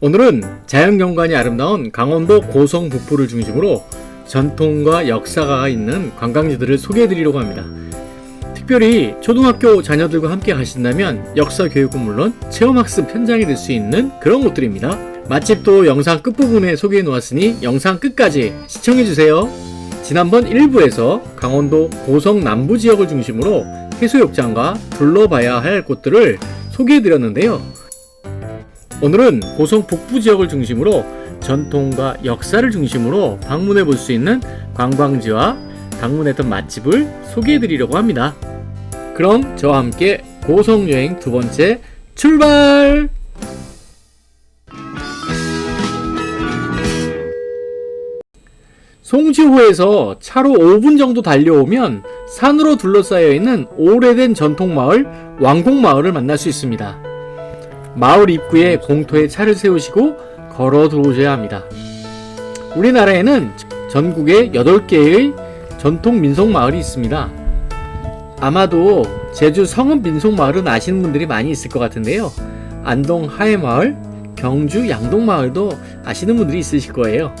오늘은 자연경관이 아름다운 강원도 고성 북부를 중심으로 전통과 역사가 있는 관광지들을 소개해드리려고 합니다. 특별히 초등학교 자녀들과 함께 가신다면 역사 교육은 물론 체험학습 현장이 될 수 있는 그런 곳들입니다. 맛집도 영상 끝부분에 소개해 놓았으니 영상 끝까지 시청해주세요. 지난번 1부에서 강원도 고성 남부 지역을 중심으로 해수욕장과 둘러봐야 할 곳들을 소개해드렸는데요. 오늘은 고성 북부 지역을 중심으로 전통과 역사를 중심으로 방문해 볼 수 있는 관광지와 방문했던 맛집을 소개해 드리려고 합니다. 그럼 저와 함께 고성 여행 두 번째 출발! 송지호에서 차로 5분 정도 달려오면 산으로 둘러싸여 있는 오래된 전통 마을 왕곡마을을 만날 수 있습니다. 마을 입구에 공터에 차를 세우시고 걸어 들어오셔야 합니다. 우리나라에는 전국에 8개의 전통 민속 마을이 있습니다. 아마도 제주 성읍 민속 마을은 아시는 분들이 많이 있을 것 같은데요. 안동 하회마을, 경주 양동 마을도 아시는 분들이 있으실 거예요.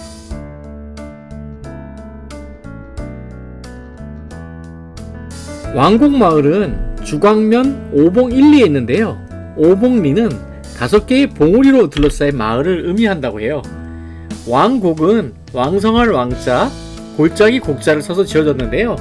왕곡마을은 주광면 오봉 1, 리에 있는데요. 오봉리는 다섯 개의 봉우리로 둘러싸인 마을을 의미한다고 해요. 왕곡은 왕성할 왕자, 골짜기 곡자를 써서 지어졌는데요.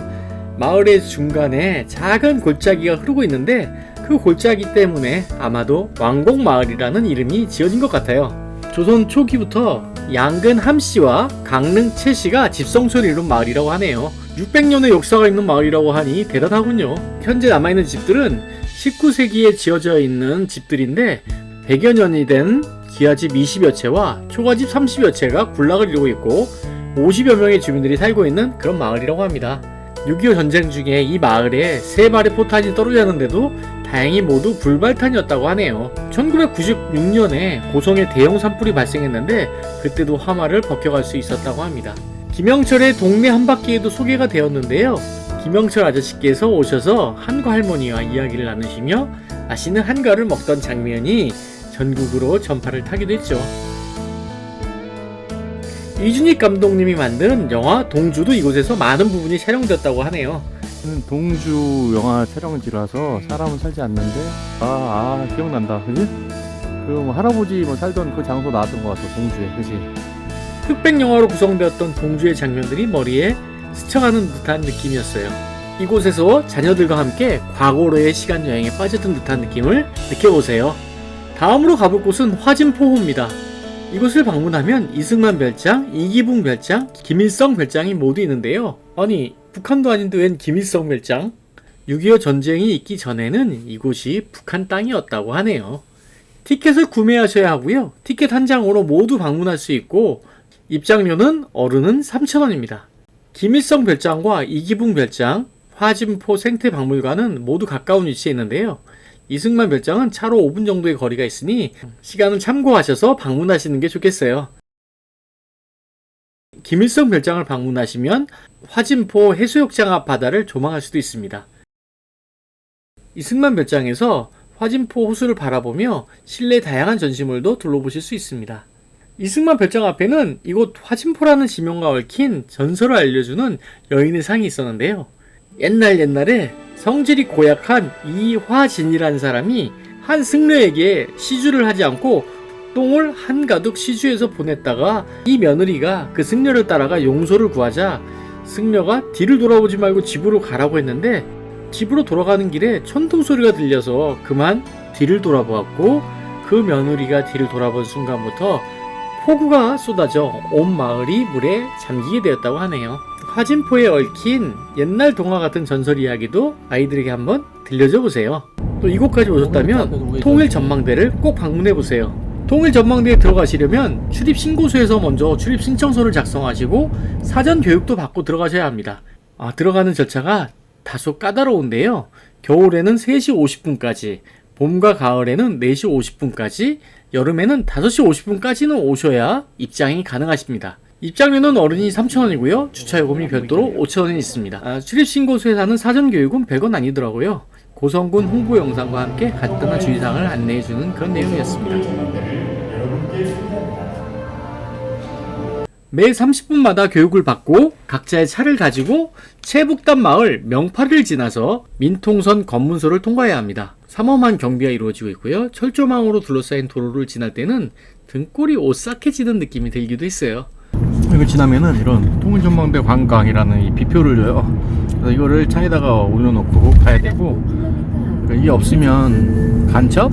마을의 중간에 작은 골짜기가 흐르고 있는데 그 골짜기 때문에 아마도 왕곡 마을이라는 이름이 지어진 것 같아요. 조선 초기부터 양근 함씨와 강릉 채씨가 집성소를 이룬 마을이라고 하네요. 600년의 역사가 있는 마을이라고 하니 대단하군요. 현재 남아있는 집들은 19세기에 지어져 있는 집들인데 100여 년이 된 기아집 20여 채와 초가집 30여 채가 군락을 이루고 있고 50여 명의 주민들이 살고 있는 그런 마을이라고 합니다. 6.25 전쟁 중에 이 마을에 세 발의 포탄이 떨어졌는데도 다행히 모두 불발탄이었다고 하네요. 1996년에 고성에 대형 산불이 발생했는데 그때도 화마를 벗겨갈 수 있었다고 합니다. 김영철의 동네 한바퀴에도 소개가 되었는데요. 김영철 아저씨께서 오셔서 한과 할머니와 이야기를 나누시며 맛있는 한과를 먹던 장면이 전국으로 전파를 타기도 했죠. 이준익 감독님이 만든 영화 동주도 이곳에서 많은 부분이 촬영되었다고 하네요. 동주 영화 촬영지라서 사람은 살지 않는데 아, 아 기억난다 그지? 그뭐 할아버지 뭐 살던 그 장소 나왔던 것 같아 동주에 그지? 흑백 영화로 구성되었던 동주의 장면들이 머리에 스쳐가는 듯한 느낌이었어요. 이곳에서 자녀들과 함께 과거로의 시간 여행에 빠졌던 듯한 느낌을 느껴보세요. 다음으로 가볼 곳은 화진포호입니다. 이곳을 방문하면 이승만 별장, 이기붕 별장, 김일성 별장이 모두 있는데요. 아니, 북한도 아닌데 웬 김일성 별장? 6.25 전쟁이 있기 전에는 이곳이 북한 땅이었다고 하네요. 티켓을 구매하셔야 하고요. 티켓 한 장으로 모두 방문할 수 있고 입장료는 어른은 3,000원입니다. 김일성 별장과 이기붕 별장, 화진포 생태박물관은 모두 가까운 위치에 있는데요. 이승만 별장은 차로 5분 정도의 거리가 있으니 시간을 참고하셔서 방문하시는 게 좋겠어요. 김일성 별장을 방문하시면 화진포 해수욕장 앞 바다를 조망할 수도 있습니다. 이승만 별장에서 화진포 호수를 바라보며 실내 다양한 전시물도 둘러보실 수 있습니다. 이승만 별장 앞에는 이곳 화진포라는 지명과 얽힌 전설을 알려주는 여인의 상이 있었는데요. 옛날 옛날에 성질이 고약한 이화진이라는 사람이 한 승려에게 시주를 하지 않고 똥을 한가득 시주해서 보냈다가 이 며느리가 그 승려를 따라가 용서를 구하자 승려가 뒤를 돌아보지 말고 집으로 가라고 했는데 집으로 돌아가는 길에 천둥 소리가 들려서 그만 뒤를 돌아보았고 그 며느리가 뒤를 돌아본 순간부터 폭우가 쏟아져 온 마을이 물에 잠기게 되었다고 하네요. 화진포에 얽힌 옛날 동화 같은 전설 이야기도 아이들에게 한번 들려줘 보세요. 또 이곳까지 오셨다면 통일 전망대를 꼭 방문해 보세요. 통일 전망대에 들어가시려면 출입 신고소에서 먼저 출입 신청서를 작성하시고 사전 교육도 받고 들어가셔야 합니다. 아, 들어가는 절차가 다소 까다로운데요. 겨울에는 3시 50분까지, 봄과 가을에는 4시 50분까지, 여름에는 5시 50분까지는 오셔야 입장이 가능하십니다. 입장료는 어른이 3,000원이고요. 주차 요금이 별도로 5,000원이 있습니다. 아, 출입신고소에서는 사전 교육은 100원 아니더라고요. 고성군 홍보 영상과 함께 간단한 주의사항을 안내해주는 그런 내용이었습니다. 매 30분마다 교육을 받고 각자의 차를 가지고 체북단 마을 명파를 지나서 민통선 검문소를 통과해야 합니다. 삼엄한 경비가 이루어지고 있고요. 철조망으로 둘러싸인 도로를 지날 때는 등골이 오싹해지는 느낌이 들기도 했어요. 이거 지나면은 이런 통일전망대 관광이라는 이 비표를 줘요. 그래서 이거를 차에다가 올려놓고 가야 되고 그러니까 이게 없으면 간첩?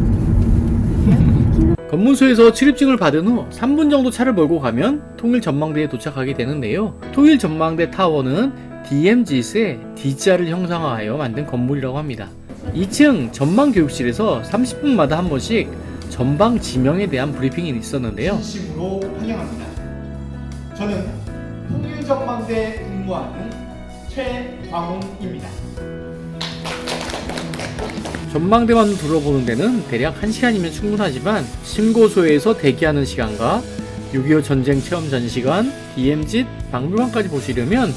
검문소에서 출입증을 받은 후 3분 정도 차를 몰고 가면 통일 전망대에 도착하게 되는데요. 통일 전망대 타워는 DMZ의 D자를 형상화하여 만든 건물이라고 합니다. 2층 전망 교육실에서 30분마다 한 번씩 전방 지명에 대한 브리핑이 있었는데요. 진심으로 환영합니다. 저는 통일 전망대에 근무하는 최광훈입니다. 전망대만 둘러보는 데는 대략 1시간이면 충분하지만 신고소에서 대기하는 시간과 6.25 전쟁 체험 전시관, DMZ, 박물관까지 보시려면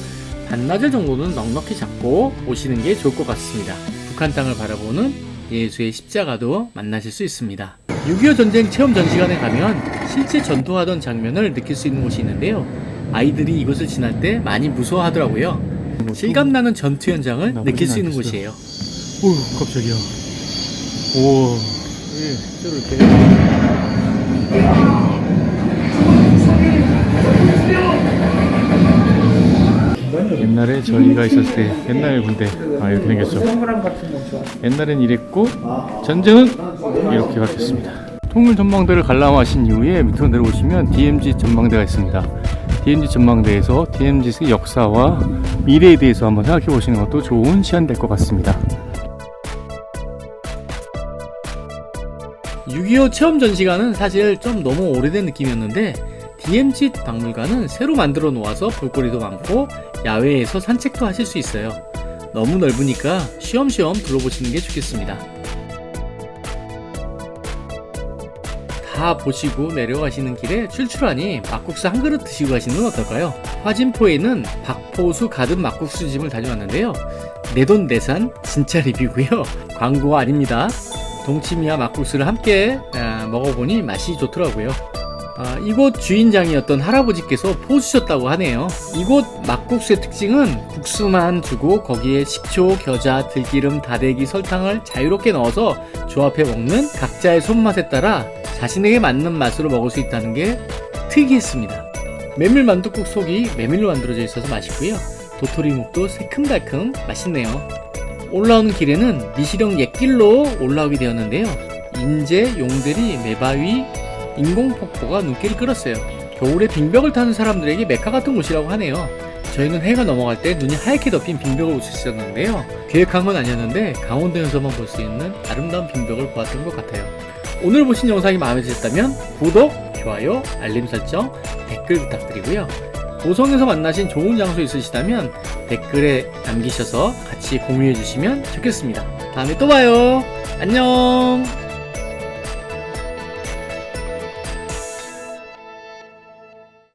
반나절 정도는 넉넉히 잡고 오시는 게 좋을 것 같습니다. 북한 땅을 바라보는 예수의 십자가도 만나실 수 있습니다. 6.25 전쟁 체험 전시관에 가면 실제 전투하던 장면을 느낄 수 있는 곳이 있는데요. 아이들이 이곳을 지날 때 많이 무서워하더라고요. 실감나는 전투 현장을 느낄 수 있는. 곳이에요. 오 깜짝이야. 오. 예, 실제로 이렇게. 옛날에 저희가 있었을 때 옛날 군대 아 이렇게 생겼죠. 옛날엔 이랬고 전쟁은 이렇게 바뀌었습니다. 통일 전망대를 관람하신 이후에 밑으로 내려오시면 DMZ 전망대가 있습니다. DMZ 전망대에서 DMZ의 역사와 미래에 대해서 한번 생각해 보시는 것도 좋은 시간 될 것 같습니다. 6.25 체험 전시관은 사실 좀 너무 오래된 느낌이었는데 DMZ 박물관은 새로 만들어 놓아서 볼거리도 많고 야외에서 산책도 하실 수 있어요. 너무 넓으니까 쉬엄쉬엄 둘러보시는 게 좋겠습니다. 다 보시고 내려가시는 길에 출출하니 막국수 한 그릇 드시고 가시는 건 어떨까요? 화진포에는 박포수 가든 막국수 집을 다녀왔는데요. 내돈 내산 진짜 리뷰고요. 광고가 아닙니다. 동치미와 막국수를 함께 아, 먹어보니 맛이 좋더라고요. 아, 이곳 주인장이었던 할아버지께서 포주셨다고 하네요. 이곳 막국수의 특징은 국수만 두고 거기에 식초, 겨자, 들기름, 다대기, 설탕을 자유롭게 넣어서 조합해 먹는 각자의 손맛에 따라 자신에게 맞는 맛으로 먹을 수 있다는 게 특이했습니다. 메밀 만둣국 속이 메밀로 만들어져 있어서 맛있고요. 도토리묵도 새큼달큼 맛있네요. 올라오는 길에는 미시령 옛길로 올라오게 되었는데요. 인제, 용대리, 매바위, 인공폭포가 눈길을 끌었어요. 겨울에 빙벽을 타는 사람들에게 메카 같은 곳이라고 하네요. 저희는 해가 넘어갈 때 눈이 하얗게 덮인 빙벽을 볼 수 있었는데요. 계획한 건 아니었는데 강원도에서만 볼 수 있는 아름다운 빙벽을 보았던 것 같아요. 오늘 보신 영상이 마음에 드셨다면 구독, 좋아요, 알림 설정, 댓글 부탁드리고요. 고성에서 만나신 좋은 장소 있으시다면 댓글에 남기셔서 같이 공유해 주시면 좋겠습니다. 다음에 또 봐요. 안녕!